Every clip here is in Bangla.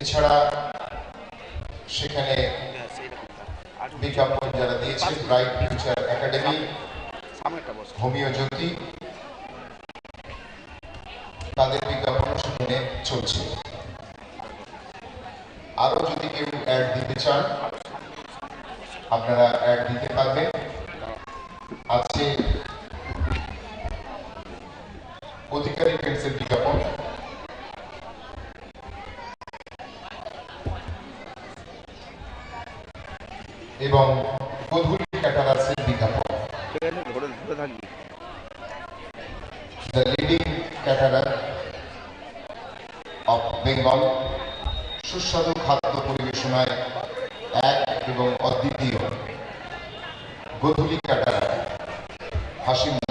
এছাড়া সেখানে বিজ্ঞাপন যারা দিয়েছে Bright Future Academy homeo Jyoti, তাদের বিজ্ঞাপন সেখানে চলছে। আরও যদি কেউ অ্যাড দিতে চান, আপনারা অ্যাড দিতে পারবেন। আছে leading অফ বেঙ্গল সুস্বাদু খাদ্য পরিবেশনায় এক এবং অদ্বিতীয় গধুলি ক্যাটারার হাসিম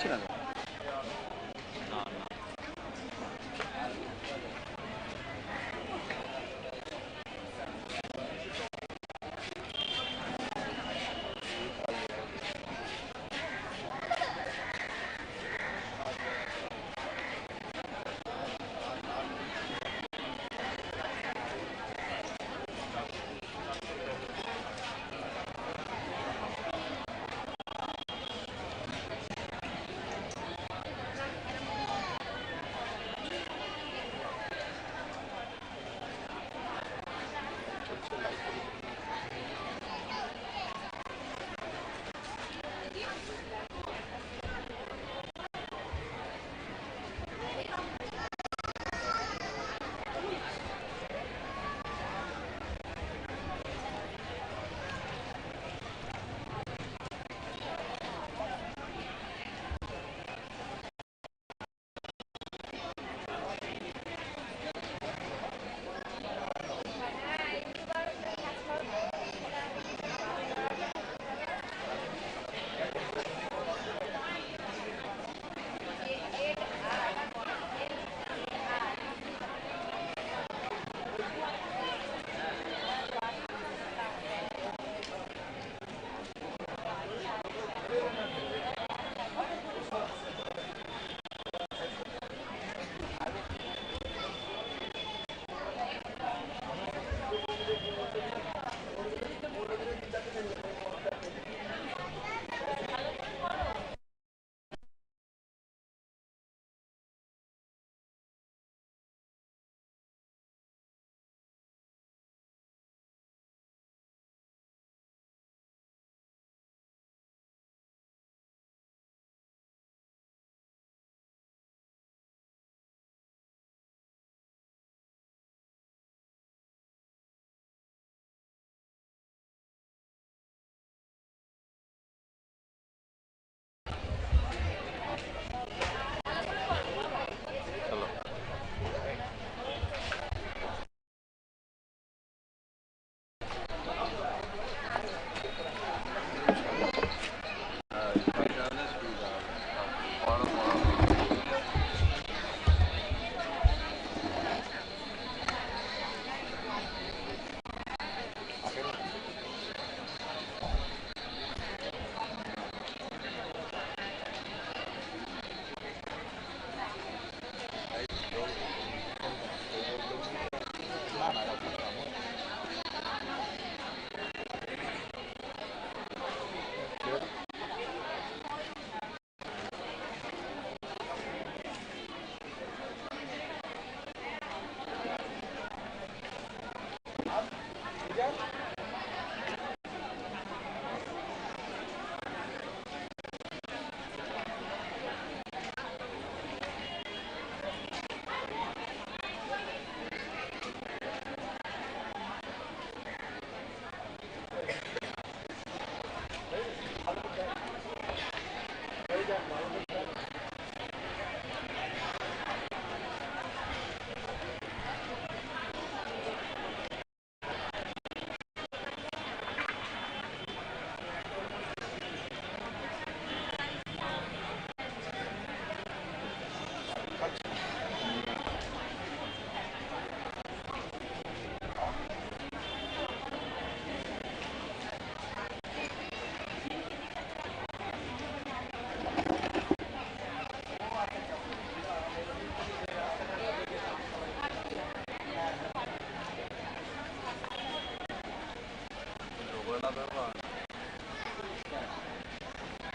しいなの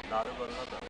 나르벌라다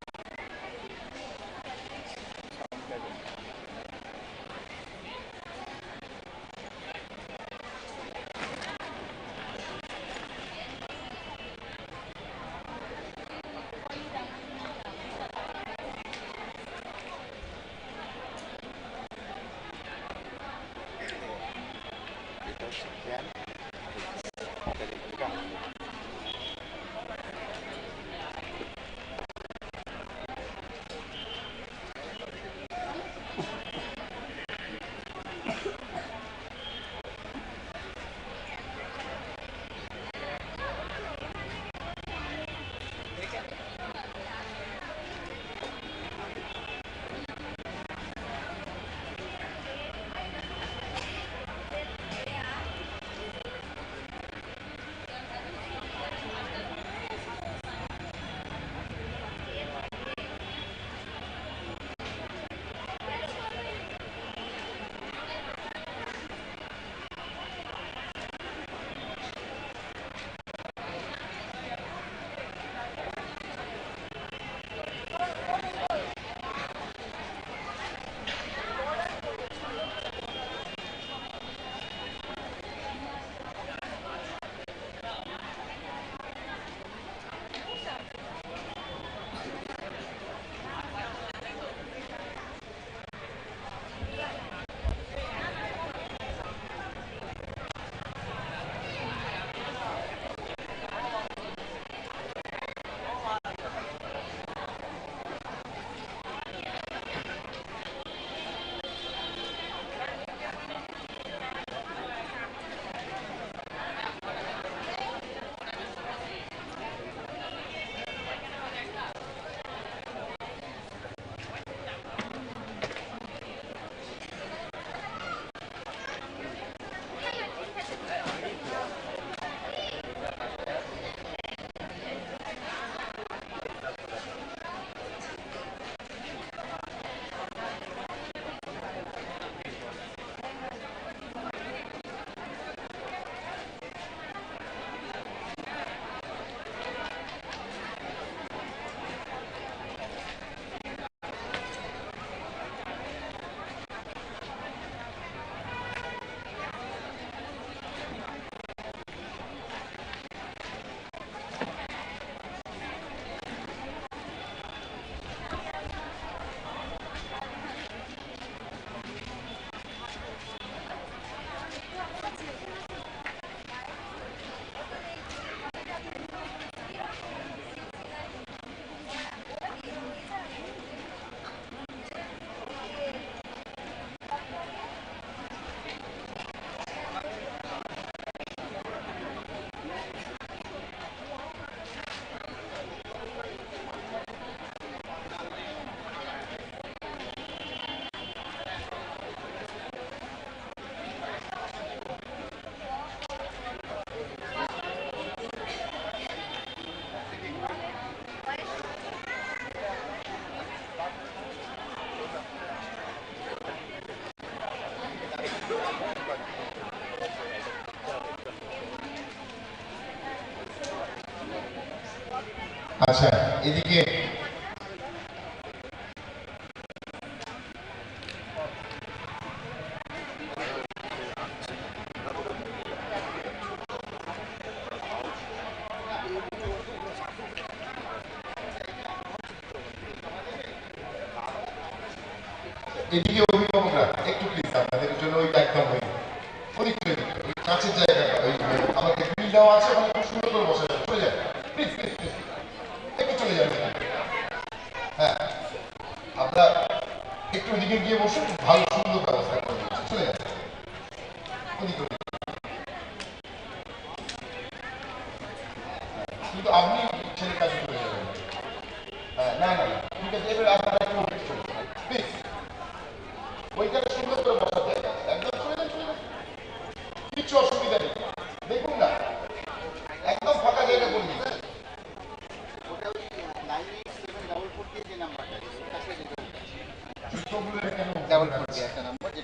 আচ্ছা এদিকে এদিকে অভিভাবকরা, একটু প্লিজ আপনাদের জন্য ওই একদম ওই ওই কাছের জায়গাটা, ওই আমাদের বিল দেওয়া আছে দিকে গিয়ে বসুন ভালো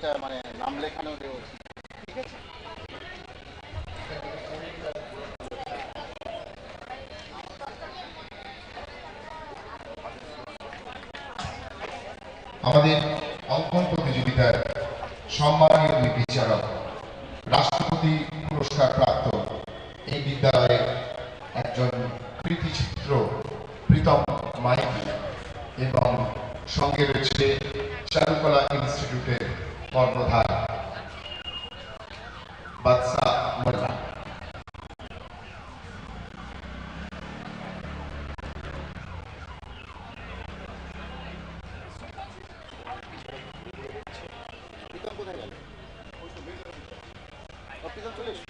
একটা মানে নাম লেখানো রয়েছে ঠিক আছে? আমাদের অঙ্কন প্রতিযোগিতার সম্মানীয় দুই বিচারক, রাষ্ট্রপতি পুরস্কার প্রাপ্ত এই বিদ্যালয়ের একজন কৃতিচিত্র প্রীতম মাইকি এবং সঙ্গে রয়েছে কর্ণধার বাদশা মোল্লা প্রীতম কোথায় গেল ও, প্রীতম চলে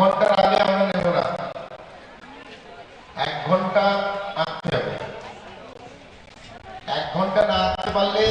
ঘণ্টার আগে আমরা নেব না। এক ঘণ্টা আঁকতে হবে। এক ঘণ্টা না আঁকতে পারলে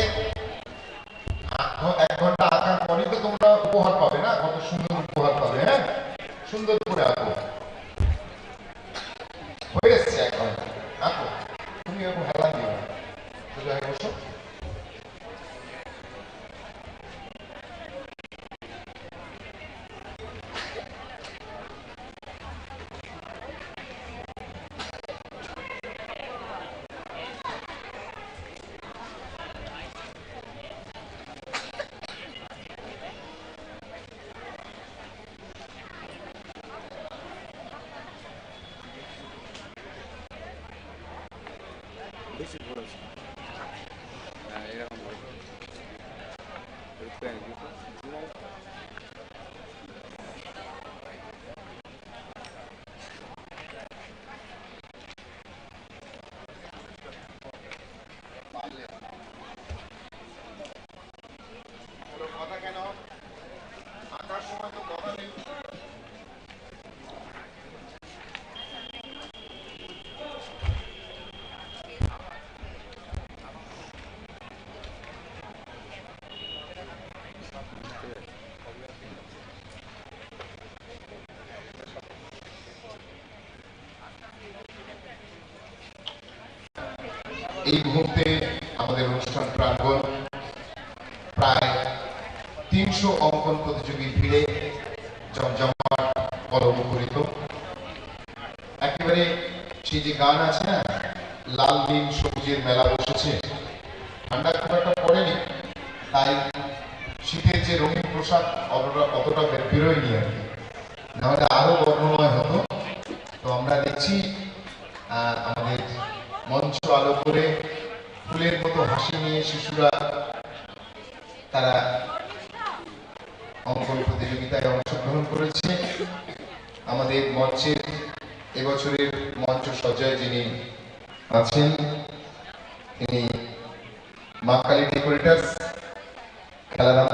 This is what এই মুহূর্তে আমাদের অনুষ্ঠান প্রাঙ্গণ প্রায় তিনশো অঙ্কন প্রতিযোগীর ভিড়ে জমজমাট করিত একেবারে সেই যে গান আছে না, লাল দিন সবুজের মেলা বসেছে অঙ্কন প্রতিযোগিতায় অংশগ্রহণ করেছে। আমাদের মঞ্চের এবছরের মঞ্চ সজ্জায় যিনি আছেন, তিনি মা কালী ডেকোরেটার্স খেলারামপুর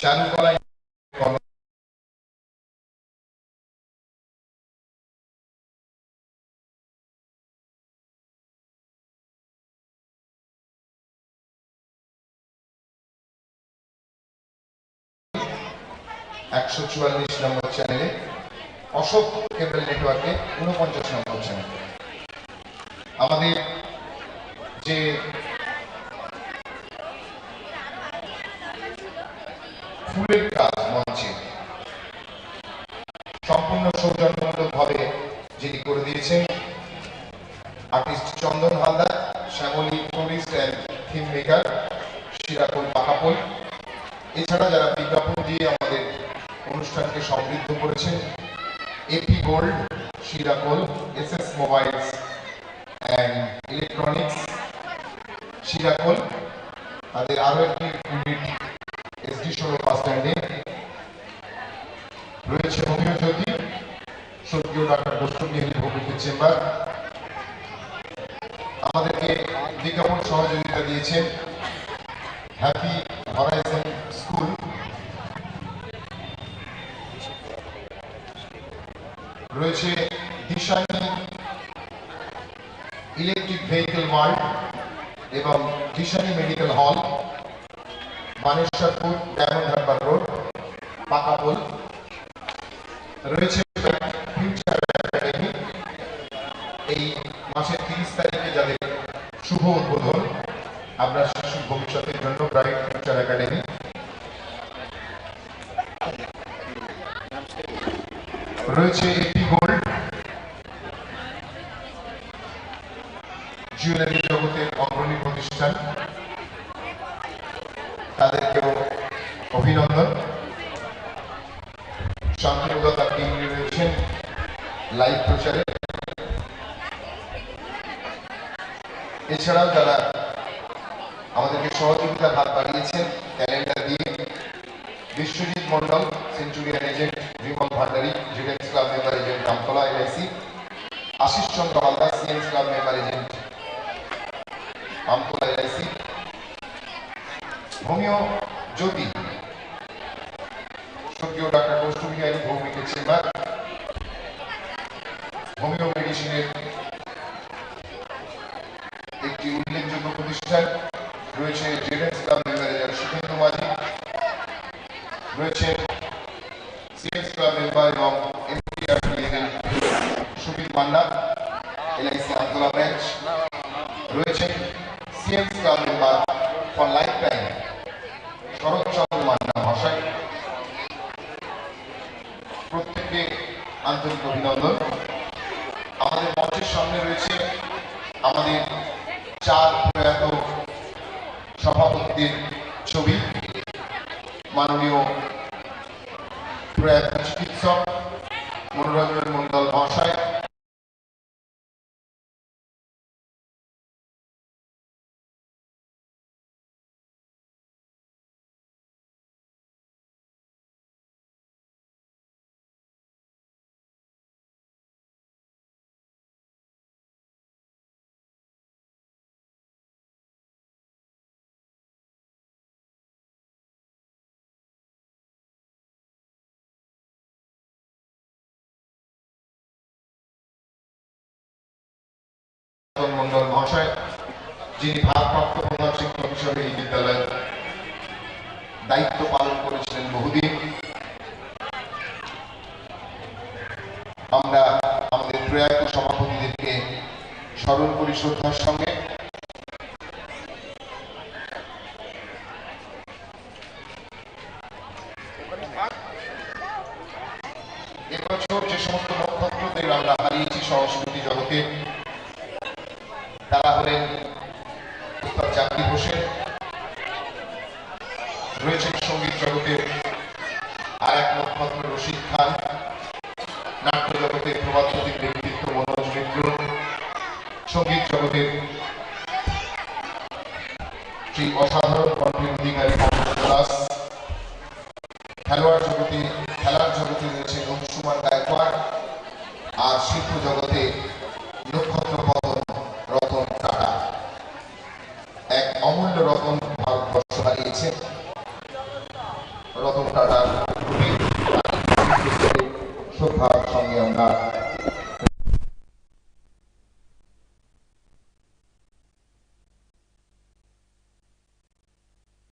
চারুকলা একশো চুয়াল্লিশ নম্বর চ্যানেলে অশোক কেবল নেটওয়ার্কে উনপঞ্চাশ নম্বর চ্যানেলে। আমাদের যে full স্বর্গীয় ডাক্তার গোষ্ঠবিহারী ভৌমিকের চেম্বার। আমাদেরকে বিজ্ঞাপন সহযোগিতা দিয়েছেন হ্যাপি হরাইজন স্কুল। রয়েছে দিশানি ইলেকট্রিক ভেহিকেল ওয়ার্ল্ড এবং Dishani medical hall, Maneshwarpur, Diamond Harbour road Pakapol রয়েছে ফিউচার একাডেমি এই মাসের তিরিশ তারিখে যাদের শুভ উদ্বোধন আমরা শিশু ভবিষ্যতের জন্য ব্রাইট ফিউচার একাডেমি রয়েছে এপি গোল্ড জুয়েলারি জগতের অগ্রণী প্রতিষ্ঠান। তাদেরকেও অভিনন্দন। শান্তিপ্রদাতা টিম রয়েছেন লাইভ প্রচারে। এছাড়াও যারা আমাদেরকে সহযোগিতার হাত বাড়িয়েছেন ক্যালেন্ডার দিয়ে Biswajit Mondal centurion agent Bimal Bhandari জুডেন্স club member Ramtala LIC Ashis Chandra Haldar CMS club member agent. Amtala LIC. ভূমিও জ্যোতি। স্বর্গীয় ডাক্তার কৌষ্টুবিহারী ভৌমিকের চেম্বার। হোমিও মেডিসিনের একটি উল্লেখযোগ্য প্রতিষ্ঠান রয়েছে জেডেন্স ক্লাব মেম্বারের সুখেন্দু মাঝি রয়েছে সিএস ক্লাব মেম্বার এবং এমপিআর সুমিত মান্না এলআইসি আন্দোলন ব্রাঞ্চ রয়েছে CS club member for lifetime Saratchandra Manna মহাশয় প্রত্যেককে আন্তরিক অভিনন্দন আমাদের মঞ্চের সামনে রয়েছে আমাদের চার প্রয়াত সভাপতিদের ছবি মাননীয় প্রয়াত চিকিৎসক মন্ডল মহাশয়, যিনি ভারপ্রাপ্ত প্রধান শিক্ষক হিসেবে এই বিদ্যালয়ের দায়িত্ব পালন করেছিলেন বহুদিন। আমরা আমাদের প্রয়াত সভাপতিদেরকে স্মরণ করি শ্রদ্ধার সঙ্গে। নাট্য জগতের প্রবাদপ্রতীক ব্যক্তিত্ব সংগীত জগতের